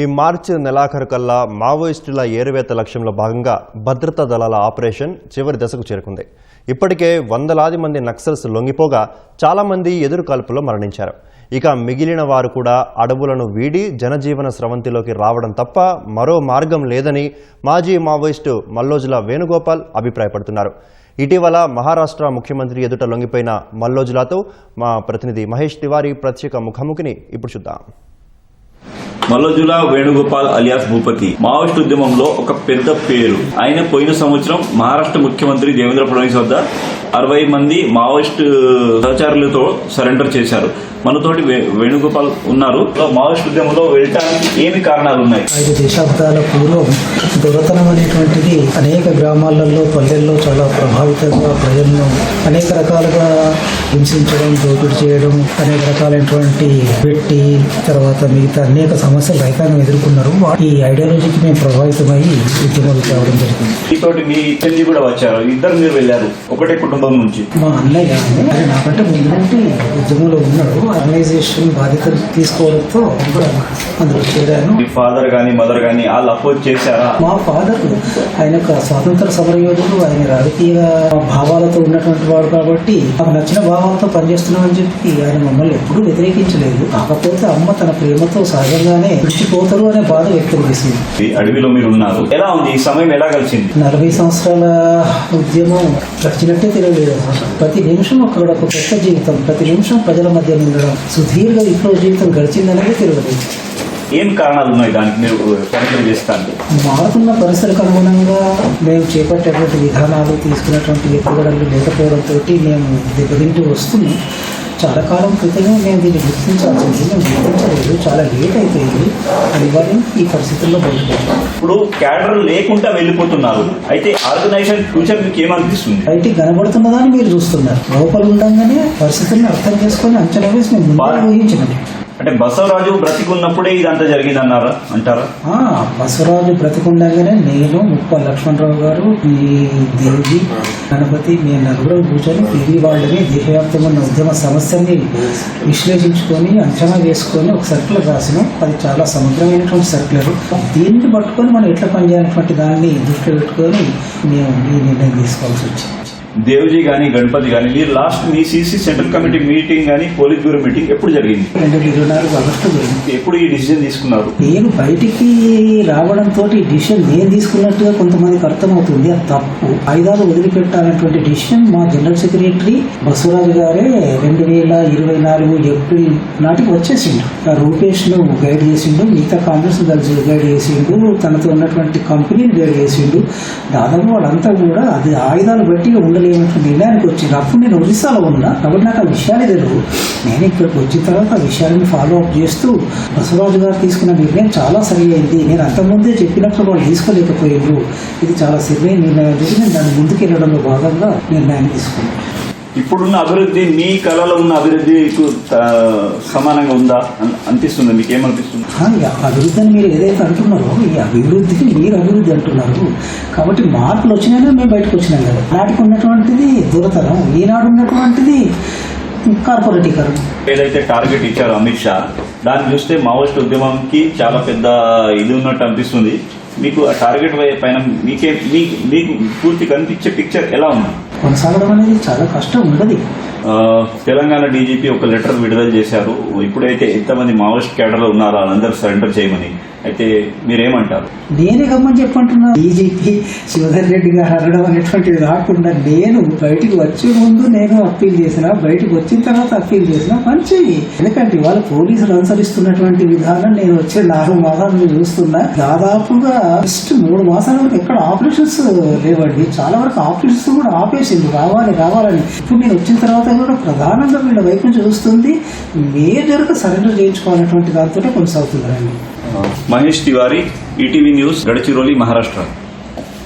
ఈ మార్చి నెలాఖరు కల్లా మావోయిస్టుల ఏరువేత లక్ష్యంలో భాగంగా భద్రతా దళాల ఆపరేషన్ చివరి దశకు చేరుకుంది. ఇప్పటికే వందలాది మంది నక్సల్స్ లొంగిపోగా చాలామంది ఎదురు కాల్పులో మరణించారు. ఇక మిగిలిన వారు కూడా అడవులను వీడి జనజీవన స్రవంతిలోకి రావడం తప్ప మరో మార్గం లేదని మాజీ మావోయిస్టు మల్లోజుల వేణుగోపాల్ అభిప్రాయపడుతున్నారు. ఇటీవల మహారాష్ట్ర ముఖ్యమంత్రి ఎదుట లొంగిపోయిన మల్లోజులతో మా ప్రతినిధి మహేష్ తివారీ ప్రత్యేక ముఖాముఖిని ఇప్పుడు చూద్దాం. మల్లజుల వేణుగోపాల్ అలియాస్ భూపతి. మావోయిస్ట్ ఉద్యమంలో ఒక పెద్ద పేరు. ఆయన పోయిన సంవత్సరం మహారాష్ట్ర ముఖ్యమంత్రి దేవేంద్ర ఫడ్నవీస్ వద్ద అరవై మంది మావోయిస్ట్ సహచారులతో సరెండర్ చేశారు. మనతోటి వేణుగోపాల్ ఉన్నారు. మావోయిస్ట్ ఉద్యమంలో వెళ్ళటానికి ఏమి కారణాలు ఉన్నాయి ఐదు దశాబ్దాల పూర్వం దొరతనం అనేటువంటిది అనేక గ్రామాలలో పల్లెల్లో చాలా ప్రభావితంగా ప్రజలను అనేక రకాలుగా హింసించడం దోపిడీ చేయడం అనేక రకాలైనటువంటి పెట్టి తర్వాత మిగతా అనేక సమస్యలు రైతాంగం ఎదుర్కొన్నారు. ఈ ఐడియాలజీకి మేము ప్రభావితమై ఉద్యమాలు కావడం జరిగింది. మీతోటి మీ చెల్లి కూడా వచ్చారు. ఇద్దరు మీరు వెళ్ళారు. ఒకటే కుటుంబం. నుంచి. మా అన్నయ్య ఆయన నాకంటే ముందు నుండి ఉద్యమంలో ఉన్నాడు. ఆర్గనైజేషన్ బాధ్యతలు తీసుకోవడంతో కూడా అందులో చేరాను. మీ ఫాదర్ గానీ మదర్ గానీ వాళ్ళు అపోజ్ చేశారా? మా ఫాదర్ ఆయన ఒక స్వాతంత్ర సమరయోధుడు. ఆయన రాజకీయ భావాలతో ఉన్నటువంటి వాడు కాబట్టి మాకు నచ్చిన భావాలతో పనిచేస్తున్నామని చెప్పి ఆయన మమ్మల్ని ఎప్పుడూ వ్యతిరేకించలేదు. కాకపోతే అమ్మ తన ప్రేమతో సహజంగానే విడిచిపోతారు అనే బాధ వ్యక్తం చేసింది. ఈ అడవిలో మీరు ఉన్నారు. ఎలా ఉంది? ఈ సమయం ఎలా కలిసింది నలభై సంవత్సరాల ఉద్యమం గడిచినట్టే తెలియలేదు ప్రతి నిమిషం అక్కడ ఒక కొత్త జీవితం ప్రతి నిమిషం ప్రజల మధ్య ఉండడం సుదీర్ఘ విప్లవ జీవితం గడిచిందనేది తెలియదు. ఏం కారణాలు ఉన్నాయి దానికి మీరు సరెండర్ చేస్తానికి మారుతున్న పరిస్థితులకు అనుగుణంగా మేము చేపట్టేటువంటి విధానాలు తీసుకున్నటువంటి ఎత్తుగడలు లేకపోవడంతో మేము దెబ్బతింటూ వస్తున్నాం. చాలా కాలం క్రితమే మేము దీన్ని గుర్తించాల్సింది. మేము గుర్తించలేదు. చాలా లేట్ అయిపోయింది. అది ఇవ్వాలి ఈ పరిస్థితుల్లో బయటపడ్డాం ఇప్పుడు క్యాడర్ లేకుండా వెళ్ళిపోతున్నారు. అయితే ఆర్గనైజేషన్ ఫ్యూచర్ మీకు ఏమనిపిస్తుంది? బయటికి కనబడుతున్నదాన్ని మీరు చూస్తున్నారు. లోపల ఉండగానే పరిస్థితులను అర్థం చేసుకొని అంచనా వేసి మేము ఊహించినది అంటే బసవరాజు బ్రతికున్నప్పుడే ఇదంతా జరిగింది అన్నారా అంటారా బసవరాజు బ్రతికుండగానే నేను ముప్ప లక్ష్మణరావు గారు ఈ దేవి గణపతి మీ నలుగురు కూర్చొని పివి వాళ్ళని దేశవ్యాప్తంగా ఉన్న ఉద్యమ సమస్యని విశ్లేషించుకొని అంచనా వేసుకొని ఒక సర్కులర్ రాసినాం. అది చాలా సమగ్రమైనటువంటి సర్కులర్ దీన్ని పట్టుకొని మనం ఎట్లా పనిచేయాలన్నటువంటి దాన్ని దృష్టిలో పెట్టుకొని మేము ఈ నిర్ణయం తీసుకోవాల్సి వచ్చింది. దేవ్జీ గాని గణపతి గాని మీరు లాస్ట్ మీ సిసి సెంట్రల్ కమిటీ మీటింగ్ గాని పోలిట్ బ్యూరో మీటింగ్ ఎప్పుడు జరిగింది? ఎప్పుడు ఈ డిసిజన్ తీసుకున్నారు? నేను బయటికి రావడంతో డిసిషన్ నేను తీసుకున్నట్టుగా కొంతమందికి అర్థమవుతుంది. అది తప్పు. ఆయుధాలు వదిలిపెట్టాలన్నటువంటి డిసిషన్ మా జనరల్ సెక్రటరీ బసవరాజు గారే రెండు వేల ఇరవై నాలుగు ఏప్రిల్ నాటికి వచ్చేసిండు. రూపేష్ను గైడ్ చేసిండు మిగతా కాంగ్రెస్ కలిసి గైడ్ చేసిండు తనతో ఉన్నటువంటి కంపెనీని గైడ్ చేసిండు. దాదాపు వాళ్ళంతా కూడా అది ఆయుధాలు బట్టి ఉండలేనటువంటి నిర్ణయానికి వచ్చింది అప్పుడు నేను ఒరిస్సాలో ఉన్నా కాబట్టి నాకు ఆ విషయాలే తెలియదు నేను ఇక్కడికి వచ్చిన తర్వాత ఆ విషయాలను ఫాలో అప్ చేస్తూ బసవరాజు గారు తీసుకున్న నిర్ణయం చాలా సరి అయింది. నేను అంతకుముందే చెప్పినప్పుడు వాళ్ళు తీసుకోలేకపోయారు ఇది చాలా సరైన నిర్ణయం. అని నేను దాన్ని ముందుకెళ్ళడంలో భాగంగా నిర్ణయాన్ని తీసుకున్నాను. ఇప్పుడున్న అభివృద్ధి మీ కళలో ఉన్న అభివృద్ధికి ఆ, సమానంగా ఉందా? అన్- అనిపిస్తుంది మీకు ఏమనిపిస్తుంది అభివృద్ధి అని మీరు ఏదైతే అంటున్నారో ఈ అభివృద్ధికి మీరు అభివృద్ధి అంటున్నారు. కాబట్టి మార్పులు వచ్చినాయో మేము బయటకు వచ్చినాం కదా. నాటికి ఉన్నటువంటిది దూరతరం ఈనాడు ఉన్నటువంటిది కార్పొరేటీకరణ ఏదైతే టార్గెట్ ఇచ్చారో అమిత్ షా దాన్ని చూస్తే మావోయిస్ట్ ఉద్యమంకి చాలా పెద్ద ఇది ఉన్నట్టు అనిపిస్తుంది. మీకు ఆ టార్గెట్ పైన మీకే మీకు పూర్తి కనిపించే పిక్చర్ ఎలా ఉంది? కొనసాగడం అనేది చాలా కష్టం ఉండదు. తెలంగాణ డీజీపీ ఒక లెటర్ విడుదల చేశారు. ఇప్పుడైతే ఎంతమంది మావోయిస్ట్ క్యాడర్లో ఉన్నారో వాళ్ళందరూ సరెండర్ చేయమని. అయితే మీరేమంటారు? నేనే గమ్మని చెప్పంటున్నా డీజీపీ శివధర్ రెడ్డి గారు అనడం అనేటువంటిది రాకుండా నేను బయటికి వచ్చే ముందు నేను అప్పీల్ చేసిన బయటకు వచ్చిన తర్వాత అప్పీల్ చేసిన మంచి. ఎందుకంటే ఇవాళ పోలీసులు అనుసరిస్తున్నటువంటి విధానం నేను వచ్చే నాలుగు మాసాలు చూస్తున్నా. దాదాపుగా జస్ట్ మూడు మాసాల వరకు ఎక్కడ ఆపరేషన్స్ లేవండి. చాలా వరకు ఆపరేషన్స్ కూడా ఆపేసింది రావాలి రావాలని. ఇప్పుడు నేను వచ్చిన తర్వాత కూడా ప్రధానంగా వీళ్ళ వైపు నుంచి చూస్తుంది మేజర్గా సరెండర్ చేయించుకోవాలన్నటువంటి దాంతో కొనసాగుతున్నారండి. Mahesh Tiwari ETV news Gadchiroli Maharashtra.